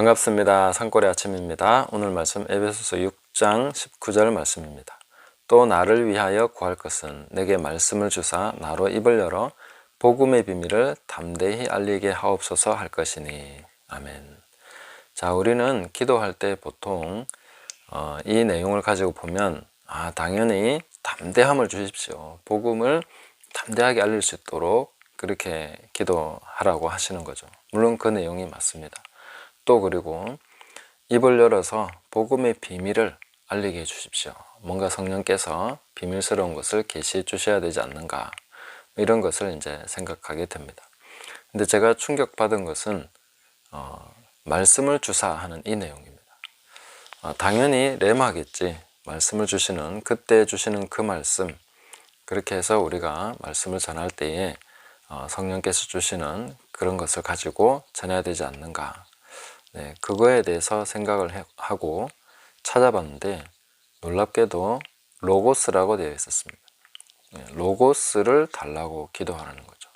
반갑습니다. 산골의 아침입니다. 오늘 말씀 에베소서 6장 19절 말씀입니다. 또 나를 위하여 구할 것은 내게 말씀을 주사 나로 입을 열어 복음의 비밀을 담대히 알리게 하옵소서 할 것이니 아멘. 자, 우리는 기도할 때 보통 어, 이 내용을 가지고 보면 아, 당연히 담대함을 주십시오. 복음을 담대하게 알릴 수 있도록 그렇게 기도하라고 하시는 거죠. 물론 그 내용이 맞습니다. 또 그리고 입을 열어서 복음의 비밀을 알리게 해 주십시오. 뭔가 성령께서 비밀스러운 것을 계시해 주셔야 되지 않는가 이런 것을 이제 생각하게 됩니다. 근데 제가 충격받은 것은 어, 말씀을 주사하는 이 내용입니다. 어, 당연히 레마겠지. 말씀을 주시는 그때 주시는 그 말씀 그렇게 해서 우리가 말씀을 전할 때에 어, 성령께서 주시는 그런 것을 가지고 전해야 되지 않는가 네, 그거에 대해서 생각을 해, 하고 찾아봤는데 놀랍게도 로고스라고 되어 있었습니다. 네, 로고스를 달라고 기도하라는 거죠.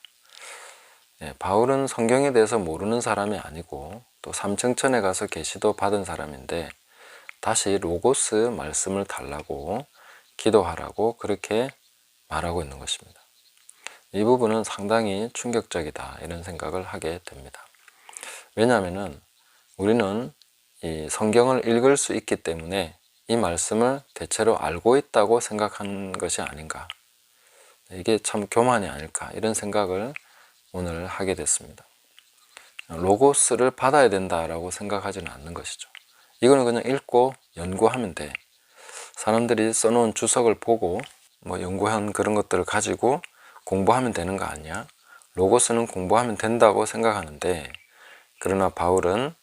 네, 바울은 성경에 대해서 모르는 사람이 아니고 또 삼층천에 가서 계시도 받은 사람인데 다시 로고스 말씀을 달라고 기도하라고 그렇게 말하고 있는 것입니다. 이 부분은 상당히 충격적이다 이런 생각을 하게 됩니다. 왜냐하면 우리는 이 성경을 읽을 수 있기 때문에 이 말씀을 대체로 알고 있다고 생각하는 것이 아닌가. 이게 참 교만이 아닐까 이런 생각을 오늘 하게 됐습니다. 로고스를 받아야 된다라고 생각하지는 않는 것이죠. 이거는 그냥 읽고 연구하면 돼. 사람들이 써놓은 주석을 보고 뭐 연구한 그런 것들을 가지고 공부하면 되는 거 아니야? 로고스는 공부하면 된다고 생각하는데 그러나 바울은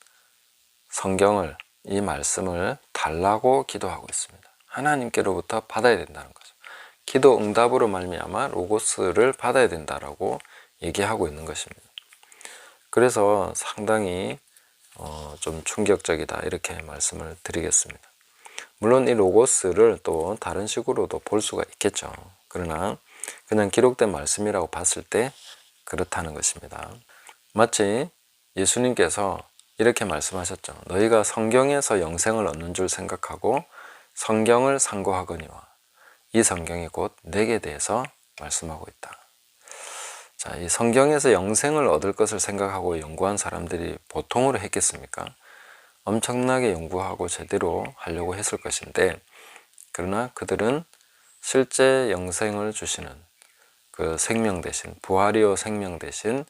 성경을 이 말씀을 달라고 기도하고 있습니다. 하나님께로부터 받아야 된다는 거죠. 기도 응답으로 말미암아 로고스를 받아야 된다라고 얘기하고 있는 것입니다. 그래서 상당히 어, 좀 충격적이다 이렇게 말씀을 드리겠습니다. 물론 이 로고스를 또 다른 식으로도 볼 수가 있겠죠. 그러나 그냥 기록된 말씀이라고 봤을 때 그렇다는 것입니다. 마치 예수님께서 이렇게 말씀하셨죠. 너희가 성경에서 영생을 얻는 줄 생각하고 성경을 상고하거니와 이 성경이 곧 내게 대해서 말씀하고 있다. 자, 이 성경에서 영생을 얻을 것을 생각하고 연구한 사람들이 보통으로 했겠습니까? 엄청나게 연구하고 제대로 하려고 했을 것인데, 그러나 그들은 실제 영생을 주시는 그 생명 대신, 부활이요 생명 대신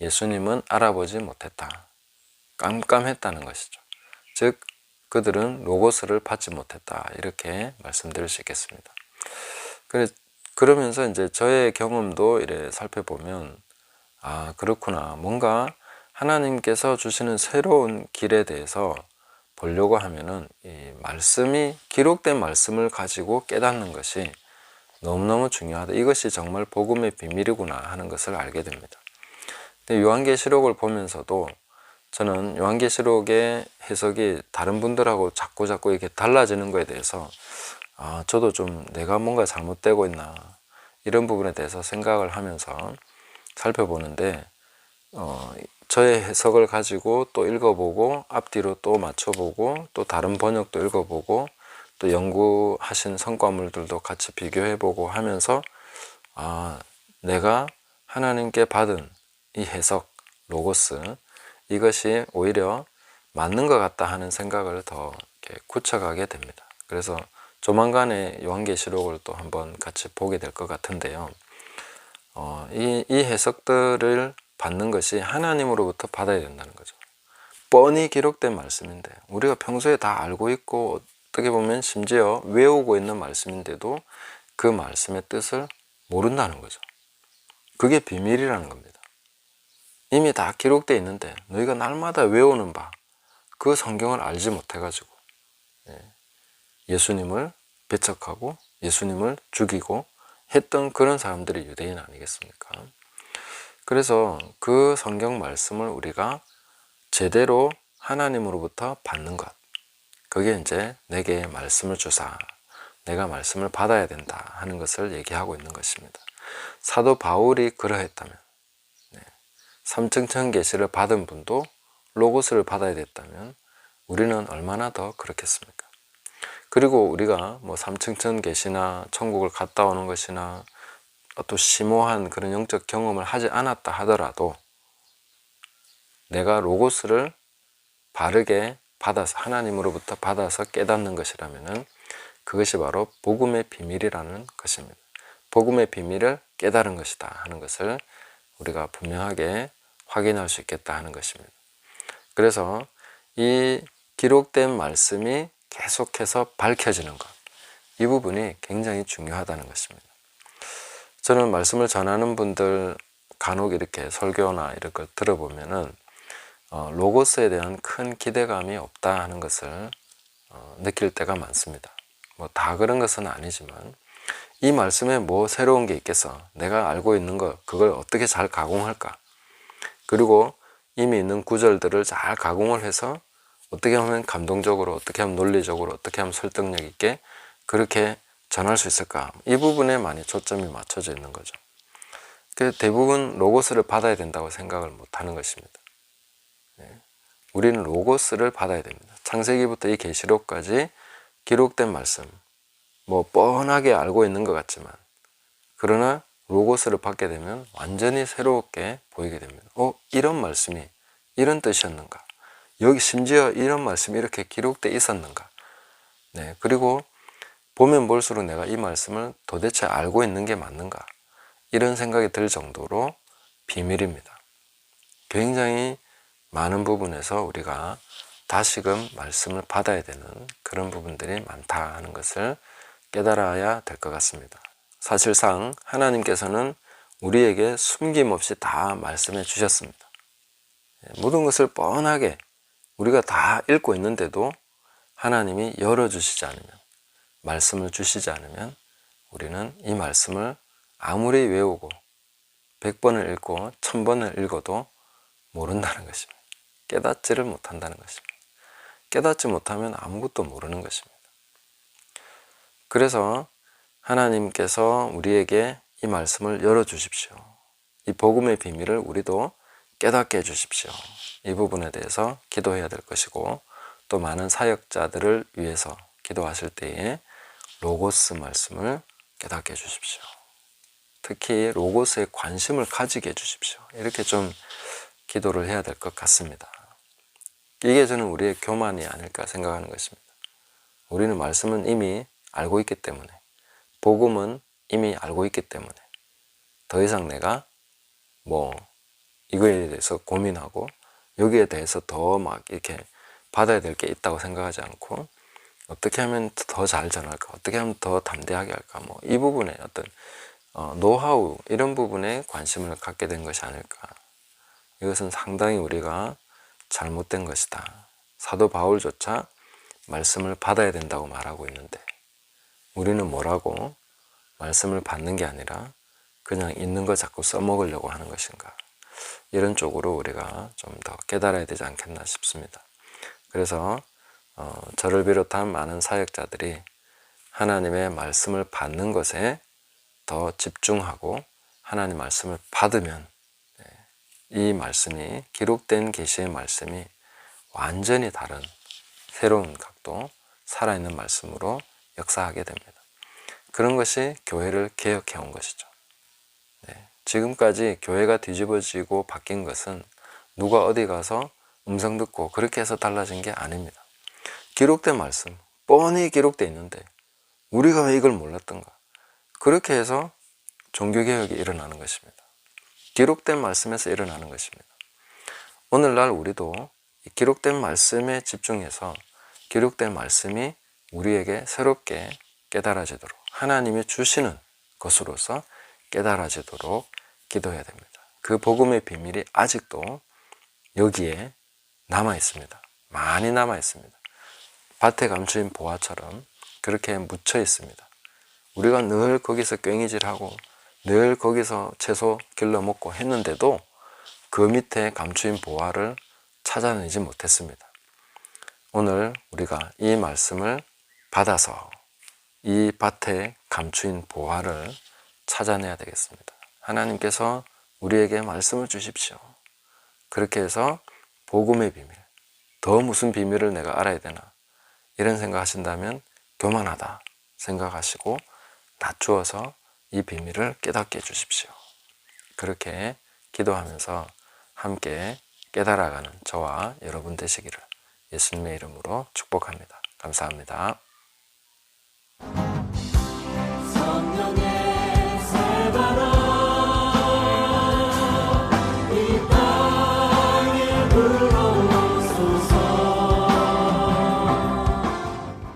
예수님은 알아보지 못했다. 깜깜했다는 것이죠. 즉 그들은 로고스를 받지 못했다 이렇게 말씀드릴 수 있겠습니다. 그래 그러면서 이제 저의 경험도 이래 살펴보면 아 그렇구나 뭔가 하나님께서 주시는 새로운 길에 대해서 보려고 하면은 이 말씀이 기록된 말씀을 가지고 깨닫는 것이 너무너무 중요하다. 이것이 정말 복음의 비밀이구나 하는 것을 알게 됩니다. 근데 요한계시록을 보면서도 저는 요한계시록의 해석이 다른 분들하고 자꾸 자꾸 이렇게 달라지는 거에 대해서 아, 저도 좀 내가 뭔가 잘못되고 있나 이런 부분에 대해서 생각을 하면서 살펴보는데 어, 저의 해석을 가지고 또 읽어보고 앞뒤로 또 맞춰보고 또 다른 번역도 읽어보고 또 연구하신 성과물들도 같이 비교해보고 하면서 아 내가 하나님께 받은 이 해석 로고스 이것이 오히려 맞는 것 같다 하는 생각을 더 굳혀가게 됩니다. 그래서 조만간에 요한계시록을 또 한번 같이 보게 될 것 같은데요. 어, 이, 이 해석들을 받는 것이 하나님으로부터 받아야 된다는 거죠. 뻔히 기록된 말씀인데 우리가 평소에 다 알고 있고 어떻게 보면 심지어 외우고 있는 말씀인데도 그 말씀의 뜻을 모른다는 거죠. 그게 비밀이라는 겁니다. 이미 다 기록되어 있는데 너희가 날마다 외우는 바 그 성경을 알지 못해가지고 예, 예수님을 배척하고 예수님을 죽이고 했던 그런 사람들이 유대인 아니겠습니까? 그래서 그 성경 말씀을 우리가 제대로 하나님으로부터 받는 것 그게 이제 내게 말씀을 주사 내가 말씀을 받아야 된다 하는 것을 얘기하고 있는 것입니다. 사도 바울이 그러했다면 삼층천 계시를 받은 분도 로고스를 받아야 됐다면 우리는 얼마나 더 그렇겠습니까? 그리고 우리가 뭐 삼층천 계시나 천국을 갔다 오는 것이나 또 심오한 그런 영적 경험을 하지 않았다 하더라도 내가 로고스를 바르게 받아서 하나님으로부터 받아서 깨닫는 것이라면은 그것이 바로 복음의 비밀이라는 것입니다. 복음의 비밀을 깨달은 것이다 하는 것을 우리가 분명하게 확인할 수 있겠다 하는 것입니다. 그래서 이 기록된 말씀이 계속해서 밝혀지는 것, 이 부분이 굉장히 중요하다는 것입니다. 저는 말씀을 전하는 분들 간혹 이렇게 설교나 이런 걸 들어보면은 어, 로고스에 대한 큰 기대감이 없다 하는 것을 어, 느낄 때가 많습니다. 뭐 다 그런 것은 아니지만 이 말씀에 뭐 새로운 게 있겠어? 내가 알고 있는 것 그걸 어떻게 잘 가공할까? 그리고 이미 있는 구절들을 잘 가공을 해서 어떻게 하면 감동적으로, 어떻게 하면 논리적으로, 어떻게 하면 설득력 있게 그렇게 전할 수 있을까? 이 부분에 많이 초점이 맞춰져 있는 거죠. 그 대부분 로고스를 받아야 된다고 생각을 못 하는 것입니다. 네. 우리는 로고스를 받아야 됩니다. 창세기부터 이 계시록까지 기록된 말씀, 뭐 뻔하게 알고 있는 것 같지만, 그러나 로고스를 받게 되면 완전히 새롭게 보이게 됩니다. 어, 이런 말씀이 이런 뜻이었는가? 여기 심지어 이런 말씀이 이렇게 기록돼 있었는가? 네, 그리고 보면 볼수록 내가 이 말씀을 도대체 알고 있는 게 맞는가? 이런 생각이 들 정도로 비밀입니다. 굉장히 많은 부분에서 우리가 다시금 말씀을 받아야 되는 그런 부분들이 많다 하는 것을 깨달아야 될 것 같습니다. 사실상 하나님께서는 우리에게 숨김없이 다 말씀해 주셨습니다. 모든 것을 뻔하게 우리가 다 읽고 있는데도 하나님이 열어주시지 않으면, 말씀을 주시지 않으면 우리는 이 말씀을 아무리 외우고, 백 번을 읽고, 천 번을 읽어도 모른다는 것입니다. 깨닫지를 못한다는 것입니다. 깨닫지 못하면 아무것도 모르는 것입니다. 그래서 하나님께서 우리에게 이 말씀을 열어주십시오. 이 복음의 비밀을 우리도 깨닫게 해주십시오. 이 부분에 대해서 기도해야 될 것이고 또 많은 사역자들을 위해서 기도하실 때에 로고스 말씀을 깨닫게 해주십시오. 특히 로고스에 관심을 가지게 해주십시오. 이렇게 좀 기도를 해야 될 것 같습니다. 이게 저는 우리의 교만이 아닐까 생각하는 것입니다. 우리는 말씀은 이미 알고 있기 때문에 복음은 이미 알고 있기 때문에 더 이상 내가 뭐 이거에 대해서 고민하고 여기에 대해서 더 막 이렇게 받아야 될 게 있다고 생각하지 않고 어떻게 하면 더 잘 전할까 어떻게 하면 더 담대하게 할까 뭐 이 부분에 어떤 어, 노하우 이런 부분에 관심을 갖게 된 것이 아닐까. 이것은 상당히 우리가 잘못된 것이다. 사도 바울조차 말씀을 받아야 된다고 말하고 있는데 우리는 뭐라고 말씀을 받는 게 아니라 그냥 있는 거 자꾸 써먹으려고 하는 것인가. 이런 쪽으로 우리가 좀 더 깨달아야 되지 않겠나 싶습니다. 그래서 어, 저를 비롯한 많은 사역자들이 하나님의 말씀을 받는 것에 더 집중하고 하나님 말씀을 받으면 네, 이 말씀이 기록된 계시의 말씀이 완전히 다른 새로운 각도 살아있는 말씀으로 역사하게 됩니다. 그런 것이 교회를 개혁해 온 것이죠. 네. 지금까지 교회가 뒤집어지고 바뀐 것은 누가 어디 가서 음성 듣고 그렇게 해서 달라진 게 아닙니다. 기록된 말씀, 뻔히 기록되어 있는데 우리가 왜 이걸 몰랐던가? 그렇게 해서 종교개혁이 일어나는 것입니다. 기록된 말씀에서 일어나는 것입니다. 오늘날 우리도 기록된 말씀에 집중해서 기록된 말씀이 우리에게 새롭게 깨달아지도록 하나님이 주시는 것으로서 깨달아지도록 기도해야 됩니다. 그 복음의 비밀이 아직도 여기에 남아 있습니다. 많이 남아 있습니다. 밭에 감추인 보화처럼 그렇게 묻혀 있습니다. 우리가 늘 거기서 꽹이질하고 늘 거기서 채소 길러 먹고 했는데도 그 밑에 감추인 보화를 찾아내지 못했습니다. 오늘 우리가 이 말씀을 받아서 이 밭에 감추인 보화를 찾아내야 되겠습니다. 하나님께서 우리에게 말씀을 주십시오. 그렇게 해서 복음의 비밀, 더 무슨 비밀을 내가 알아야 되나 이런 생각하신다면 교만하다 생각하시고 낮추어서 이 비밀을 깨닫게 해주십시오. 그렇게 기도하면서 함께 깨달아가는 저와 여러분 되시기를 예수님의 이름으로 축복합니다. 감사합니다. you